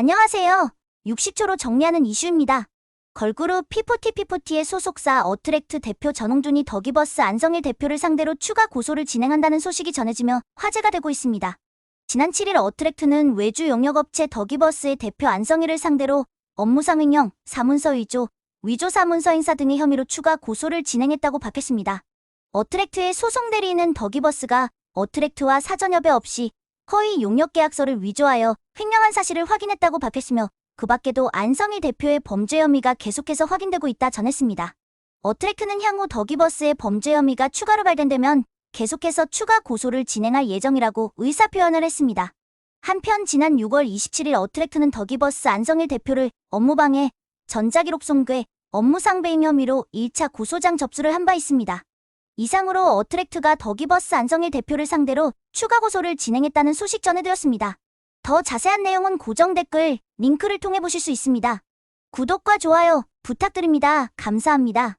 안녕하세요. 60초로 정리하는 이슈입니다. 걸그룹 피포티 피포티의 소속사 어트랙트 대표 전홍준이 더기버스 안성일 대표를 상대로 추가 고소를 진행한다는 소식이 전해지며 화제가 되고 있습니다. 지난 7일 어트랙트는 외주 용역업체 더기버스의 대표 안성일을 상대로 업무상 횡령, 사문서 위조, 위조 사문서 행사 등의 혐의로 추가 고소를 진행했다고 밝혔습니다. 어트랙트의 소송 대리인은 더기버스가 어트랙트와 사전 협의 없이 허위 용역 계약서를 위조하여 횡령한 사실을 확인했다고 밝혔으며 그 밖에도 안성일 대표의 범죄 혐의가 계속해서 확인되고 있다 전했습니다. 어트랙트는 향후 더기버스의 범죄 혐의가 추가로 발견되면 계속해서 추가 고소를 진행할 예정이라고 의사표현을 했습니다. 한편 지난 6월 27일 어트랙트는 더기버스 안성일 대표를 업무방해, 전자기록 손괴, 업무상 배임 혐의로 1차 고소장 접수를 한 바 있습니다. 이상으로 어트랙트가 더기버스 안성일 대표를 상대로 추가 고소를 진행했다는 소식 전해드렸습니다. 더 자세한 내용은 고정 댓글, 링크를 통해 보실 수 있습니다. 구독과 좋아요 부탁드립니다. 감사합니다.